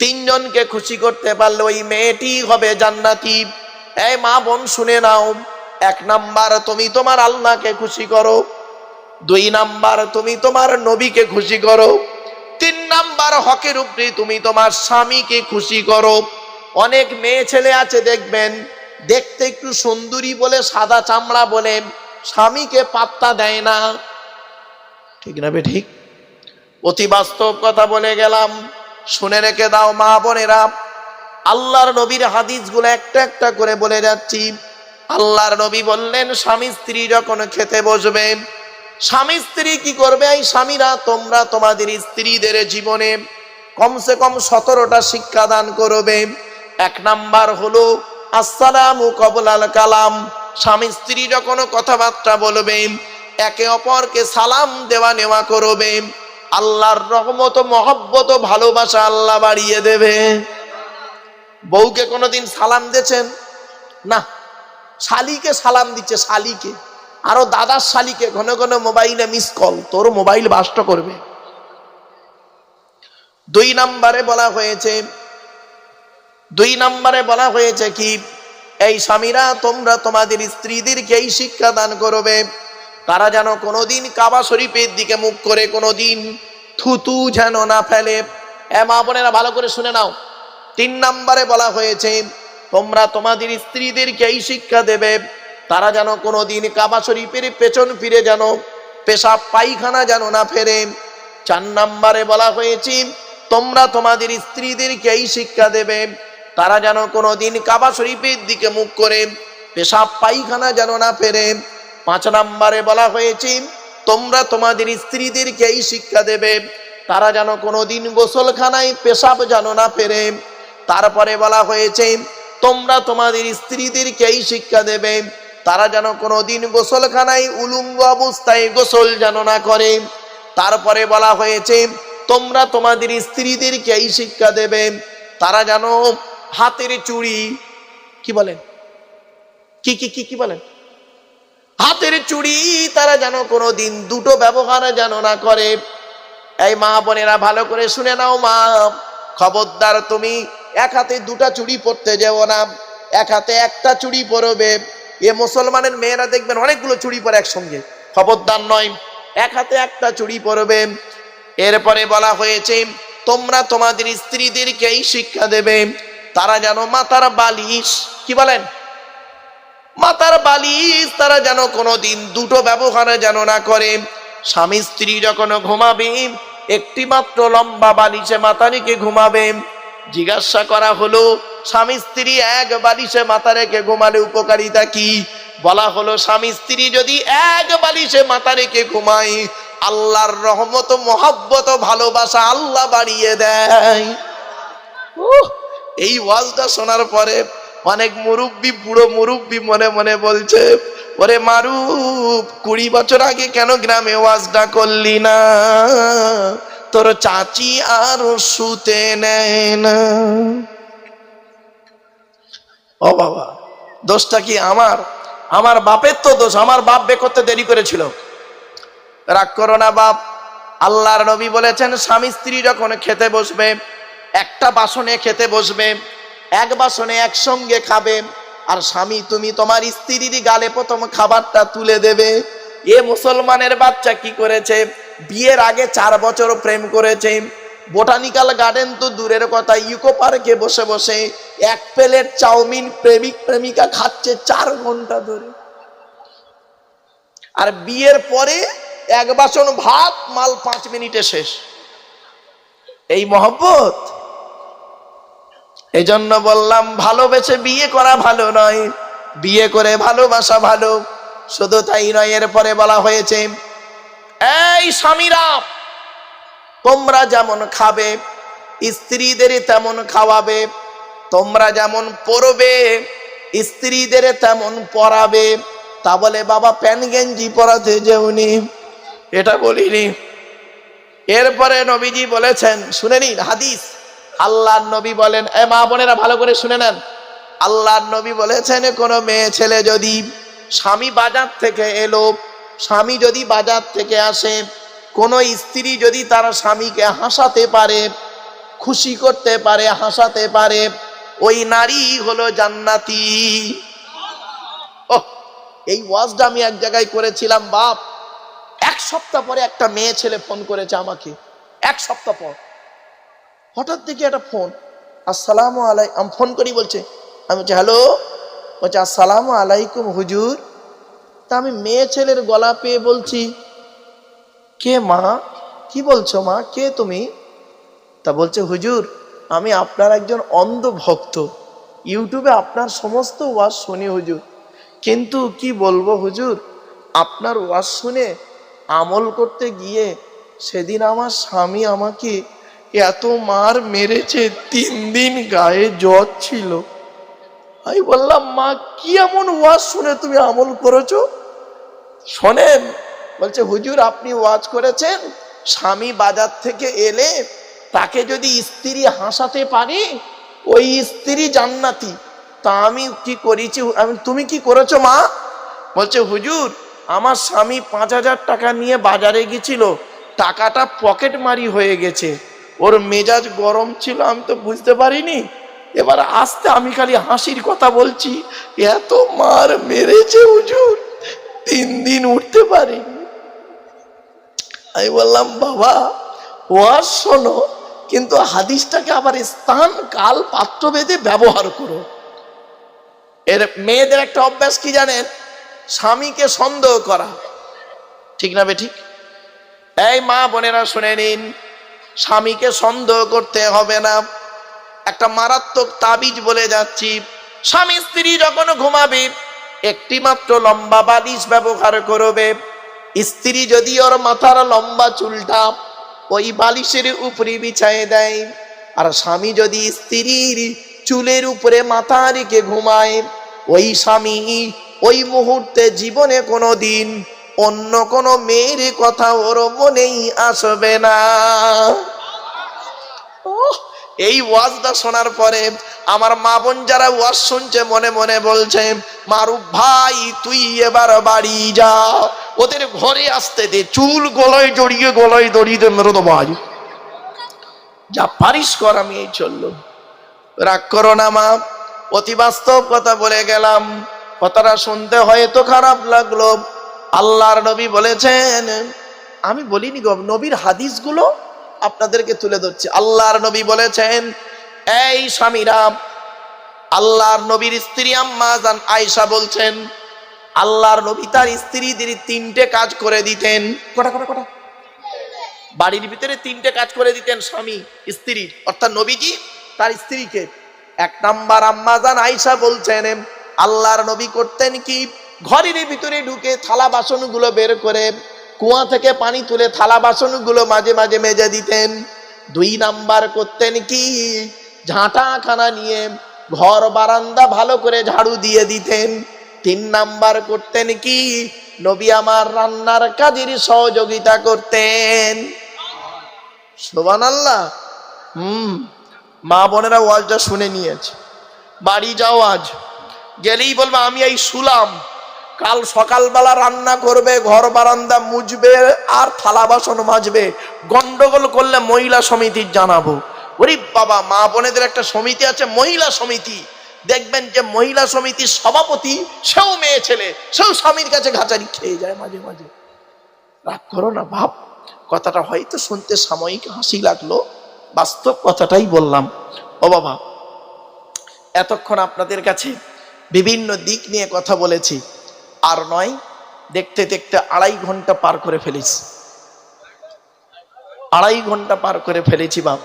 তিনজনকে খুশি করতে পারলে ওই মেয়েটি হবে জান্নাতি। এই মা বোন, শুনে নাও, এক নাম্বার তুমি তোমার আল্লাহকে খুশি করো, দুই নাম্বার তুমি তোমার নবীকে খুশি করো, তিন নাম্বার হকের উপরে তুমি তোমার স্বামীকে খুশি করো। অনেক মেয়ে ছেলে আছে, দেখবেন, দেখতে একটু সুন্দরী বলে, সাদা চামড়া বলে, স্বামীকে পাত্তা দেয় না। ঠিক না বে, ঠিক? অতি বাস্তব কথা বলে গেলাম। শুনে রেখে দাও, মা বোনেরা। আল্লাহর নবীর হাদিসগুলো একটা একটা করে বলে যাচ্ছি। আল্লাহর নবী বললেন, স্বামী স্ত্রী যখন খেতে বসবে, স্বামী স্ত্রী কি করবে? এই স্বামীরা তোমরা তোমাদের স্ত্রীদের জীবনে কমসে কম সতেরোটা শিক্ষা দান করবে। এক নাম্বার হলো, আসসালামু কবলাল কালাম। স্বামী স্ত্রী যখন কথাবার্তা বলবে, একে অপরকে সালাম দেওয়া নেওয়া করবে। আল্লাহর রহমত মহব্বত ভালোবাসা আল্লাহ বাড়িয়ে দেবে। বউকে কোনোদিন সালাম দিয়েছেন? না। শালিকে সালাম দিচ্ছে, শালিকে। আরও দাদার শালিকে ঘন ঘন মোবাইলে মিস কল তোর মোবাইল বাষ্ট করবে। দুই নাম্বারে বলা হয়েছে, দুই নাম্বারে বলা হয়েছে কি, এই স্বামীরা তোমরা তোমাদের স্ত্রীদেরকে এই শিক্ষা দান করবে। তারা যেন কোনোদিন কাবা শরীফের দিকে মুখ করে কোনোদিন থুতু যেন না ফেলে। এ মা বোনেরা, ভালো করে শুনে নাও। তিন নাম্বারে বলা হয়েছে, তোমরা তোমাদের স্ত্রীদেরকে এই শিক্ষা দেবে, তারা যেন কোনোদিন কাবা শরীফের পেছন ফিরে যেন, পেশাব পায়খানা যেন না ফেরে। চার নাম্বারে বলা হয়েছে, তোমরা তোমাদের স্ত্রীদেরকে এই শিক্ষা দেবে, তারা যেন কোনোদিন কাবা শরীফের দিকে মুখ করে, পেশাব পায়খানা যেন না ফেরে। পাঁচ নাম্বারে বলা হয়েছে, তোমরা তোমাদের স্ত্রীদেরকে এই শিক্ষা দেবে, তারা যেন কোনোদিন গোসলখানায় পেশাব যেন না পেরে তারপরে বলা হয়েছে, তোমরা তোমাদের স্ত্রীদেরকে এই শিক্ষা দেবে, তারা যেন কোনোদিন গোসলখানায় উলুঙ্গ অবস্থায় গোসল যেন না করে। তারপরে বলা হয়েছে, তোমরা তোমাদের স্ত্রীদেরকে এই শিক্ষা দেবে, তারা যেন হাতের চুড়ি, কি বলেন? কি কি কি কি বলেন? হাতের চুড়ি, তারা যেন কোনো দিন দুটো ব্যবহার যেন না করে। এই মা বোনেরা, ভালো করে শুনে নাও মা। খবরদার, তুমি এক হাতে দুটা চুড়ি পরতে যেও না, এক হাতে একটা চুড়ি পরবে। এ মুসলমানের মেয়েরা দেখবেন অনেকগুলো চুড়ি পরে একসঙ্গে। খবরদার নয়, এক হাতে একটা চুড়ি পরবে। এরপরে বলা হয়েছে, তোমরা তোমাদের স্ত্রীদেরকেই শিক্ষা দেবে। তারা যেন মাতার বালিশ, কি বলেন? মাতার বালিশ তারা যেন কোনোদিন দুটো ব্যবহার যেন না করে। স্বামী স্ত্রী যখন ঘুমাবে একটি মাত্র লম্বা বালিশে মাথা রেখে ঘুমাবে। জিজ্ঞাসা করা হলো, স্বামী স্ত্রী এক বালিশে মাথা রেখে ঘুমালে উপকারিতা কি? বলা হলো, স্বামী স্ত্রী যদি এক বালিশে মাথা রেখে ঘুমায়, আল্লাহর রহমত মহাব্বত ভালোবাসা আল্লাহ বাড়িয়ে দেয়। এই ওয়াজটা শোনার পরে অনেক মুরব্বী, বুড়ো মুরব্বী মনে মনে বলছে, ওরে মারুপ কুড়ি বছর আগে কেন গ্রামে ওয়াজটা করলি না? তোর চাচি আর শুতে নেয় না। ও বাবা, দোষটা কি আমার? আমার বাপের তো দোষ, আমার বাপ বে করতে দেরি করেছিল। রাগ করো না বাপ, আল্লাহর নবী বলেছেন, স্বামী স্ত্রী যখন খেতে বসবে, একটা বাসনে খেতে বসবে এক বাসনে একসঙ্গে খাবে, আর স্বামী তুমি তোমার স্ত্রীর গালে প্রথম খাবারটা তুলে দেবে। এ মুসলমানের বাচ্চা কি করেছে? বিয়ের আগে চার বছর প্রেম করেছে। বোটানিক্যাল গার্ডেন তো দূরের কথা ইকো পার্কে বসে বসে এক প্লেট চাউমিন প্রেমিক প্রেমিকা খাচ্ছে চার ঘণ্টা ধরে। আর বিয়ের পরে এক বাসন ভাত, মাল পাঁচ মিনিটে শেষ। এই মহব্বত? এই জন্য বললাম, ভালোবেসে বিয়ে করা ভালো নয়। বিয়ে করে ভালোবাসা ভালো। শুধু তাই নয়, এরপরে বলা হয়েছে, এই স্বামীরা, তোমরা যেমন খাবে, স্ত্রীদের তেমন খাওয়াবে, তোমরা যেমন পরবে, স্ত্রীদের তেমন পরাবে। তা বলে, বাবা, প্যান গেঞ্জি পরাতে যেওনি। এটা বলিনি। এরপরে নবীজি বলেছেন, শুনে নিন, হাদিস। আল্লাহর নবী বলেন, এ মা বোনেরা, ভালো করে শুনে নেন। আল্লাহর নবী বলেছেন, কোনো মেয়ে ছেলে যদি স্বামী বাজার থেকে এলো, স্বামী যদি বাজার থেকে আসে, কোনো স্ত্রী যদি তার স্বামীকে হাসাতে পারে, খুশি করতে পারে, হাসাতে পারে, ওই নারী হলো জান্নাতি। এই ওয়াজটা আমি এক জায়গায় করেছিলাম, বাপ। এক সপ্তাহ পরে একটা মেয়ে ছেলে ফোন করেছে আমাকে। এক সপ্তাহ পর। হঠাৎ দেখি একটা ফোন, আসসালামু আলাই আমি ফোন করি বলছে, আমি বলছি, হ্যালো? বলছে, আসসালামু আলাইকুম হুজুর। তা আমি মেয়ে ছেলের গলা পেয়ে বলছি, কে মা? কি বলছো মা? কে তুমি? তা বলছে, হুজুর, আমি আপনার একজন অন্ধ ভক্ত। ইউটিউবে আপনার সমস্ত ওয়াজ শুনি হুজুর। কিন্তু কি বলব হুজুর, আপনার ওয়াজ শুনে আমল করতে গিয়ে সেদিন আমার স্বামী আমাকে এত মার মেরেছে, তিন দিন গায়ে জ্বর ছিল। আমি বললাম, মা, কি এমন ওয়াজ শুনে তুমি আমল করেছ? শোনেন, বলছে, হুজুর, আপনি ওয়াজ করেছেন? স্বামী বাজার থেকে এলে তাকে যদি স্ত্রী হাসাতে পারে, ওই স্ত্রী জান্নাতি। তা আমি কি করেছি? আমি, তুমি কি করেছ, মা? বলছে, হুজুর, আমার স্বামী পাঁচ হাজার টাকা নিয়ে বাজারে গেছিল। টাকাটা পকেট মারি হয়ে গেছে। ওর মেজাজ গরম ছিল, আমি তো বুঝতে পারিনি। এবার আসতে আমি খালি হাসির কথা বলছি, এত মার মেরেছে হুজুর, তিন দিন উঠতে পারিনি। আমি বললাম, বাবা ওয়াজ শোনো, কিন্তু হাদিসটাকে আবার স্থান, কাল পাত্র বেঁধে ব্যবহার করো। এর মেয়েদের একটা অভ্যাস কি জানেন? স্বামীকে সন্দেহ করা। ঠিক না বে ঠিক? এই মা বোনেরা শুনে নিন স্বামীকে সন্দেহ করতে হবে না। একটা মারাত্মক তাবিজ বলে যাচ্ছি। স্বামী স্ত্রী যখন ঘুমাবে একটি মাত্র লম্বা বালিশ ব্যবহার করবে। স্ত্রী যদি ওর মাথার লম্বা চুলটা ওই বালিশের উপরে বিছায় দেয়, আর স্বামী যদি স্ত্রীর চুলের উপরে মাথা রেখে ঘুমায়, ওই স্বামী ওই মুহূর্তে জীবনে কোনো দিন অন্য কোনো মেয়ের কথা ওর মনেই আসবে না। এই ওয়াজটা শোনার পরে আমার মা বোন যারা ওয়াজ শুনছে মনে মনে বলছে মারুফ ভাই তুই এবার বাড়ি যা। ওদের ঘরে আসতে দে চুল গলায় জড়িয়ে গলায় দড়িয়ে মেরো দেবো আজ যা পারিস কর আমি এই চলল। রাগ করো না মা অতি বাস্তব কথা বলে গেলাম। কথাটা শুনতে হয়তো খারাপ লাগল। আল্লাহর নবী বলেছেন, আমি বলিনি গো, নবীর হাদিসগুলো আপনাদেরকে তুলে ধরছি। আল্লাহর নবী বলেছেন, এই স্বামীরা, আল্লাহর নবীর স্ত্রী আম্মা জান আয়েশা বলছেন, আল্লাহর নবী তার স্ত্রীদের তিনটে কাজ করে দিতেন, কটা কটা কটা? বাড়ির ভিতরে তিনটে কাজ করে দিতেন স্বামী স্ত্রীর অর্থাৎ নবীজি তার স্ত্রীকে। এক নাম্বার আম্মাজান আইসা বলছেন, আল্লাহর নবী করতেন কি? ঘরের ভিতরে ঢুকে থালা বাসনগুলো বের করে কুয়া থেকে পানি তুলে থালা বাসনগুলো মাঝে মাঝে মেজে দিতেন। দুই নাম্বার করতেন কি? ঝাঁটাখানা নিয়ে ঘর বারান্দা ভালো করে ঝাড়ু দিয়ে দিতেন। তিন নাম্বার করতেন কি? নবী আমার রান্নার কাজের সহযোগিতা করতেন। সোবান আল্লাহ হুম, মা বোনেরা ওয়াজটা শুনে নিয়েছে। বাড়ি যাও আজ। গেলেই বলবে, আমি এই শুলাম। কাল সকালবেলা রান্না করবে, ঘর বারান্দা মুজবে আর থালা বাসন মাজবে। গন্ডগোল করলে মহিলা সমিতির জানাব। ওরে বাবা, মা বোনেদের একটা সমিতি আছে, মহিলা সমিতি। দেখবেন যে মহিলা সমিতির সভাপতি সেও মেয়ে ছেলে, সেও স্বামীর কাছে ঘাচারি খেয়ে যায় মাঝে মাঝে। রাগ করো না ভাব কথাটা হয়তো শুনতে সাময়িক হাসি লাগল। বাস্তব কথাটাই বললাম। ও বাবা, এতক্ষণ আপনাদের কাছে বিভিন্ন দিক নিয়ে কথা বলেছি। আর নয়, দেখতে দেখতে আড়াই ঘণ্টা পার করে ফেলেছি। আড়াই ঘণ্টা পার করে ফেলেছি বাপ।